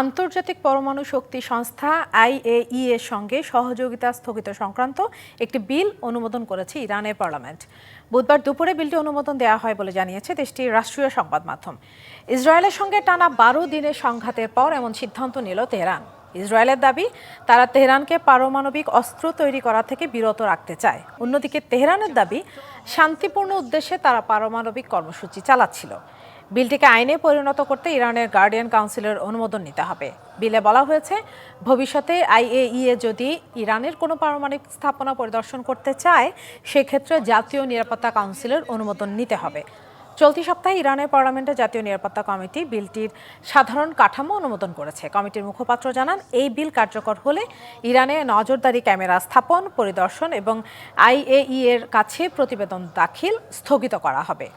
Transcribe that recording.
আন্তর্জাতিক পরমাণু শক্তি সংস্থা আইএই এর সঙ্গে সহযোগিতা স্থগিত সংক্রান্ত একটি বিল অনুমোদন করেছে ইরানের পার্লামেন্ট। বুধবার দুপুরে বিলটি অনুমোদন দেওয়া হয় বলে জানিয়েছে দেশটির রাষ্ট্রীয় সংবাদ মাধ্যম। ইসরায়েলের সঙ্গে টানা বারো দিনের সংঘাতের পর এমন সিদ্ধান্ত নিল তেহরান। ইসরায়েলের দাবি, তারা তেহরানকে পারমাণবিক অস্ত্র তৈরি করা থেকে বিরত রাখতে চায়। অন্যদিকে তেহরানের দাবি, শান্তিপূর্ণ উদ্দেশ্যে তারা পারমাণবিক কর্মসূচি চালাচ্ছিল। বিলটিকে আইনে পরিণত করতে ইরানের গার্ডিয়ান কাউন্সিলের অনুমোদন নিতে হবে। বিলে বলা হয়েছে, ভবিষ্যতে আইএইএ যদি ইরানের কোনো পারমাণবিক স্থাপনা পরিদর্শন করতে চায়, সেক্ষেত্রে জাতীয় নিরাপত্তা কাউন্সিলের অনুমোদন নিতে হবে। চলতি সপ্তাহে ইরানের পার্লামেন্টে জাতীয় নিরাপত্তা কমিটি বিলটির সাধারণ কাঠামো অনুমোদন করেছে। কমিটির মুখপাত্র জানান, এই বিল কার্যকর হলে ইরানে নজরদারি ক্যামেরা স্থাপন, পরিদর্শন এবং আইএই এর কাছে প্রতিবেদন দাখিল স্থগিত করা হবে।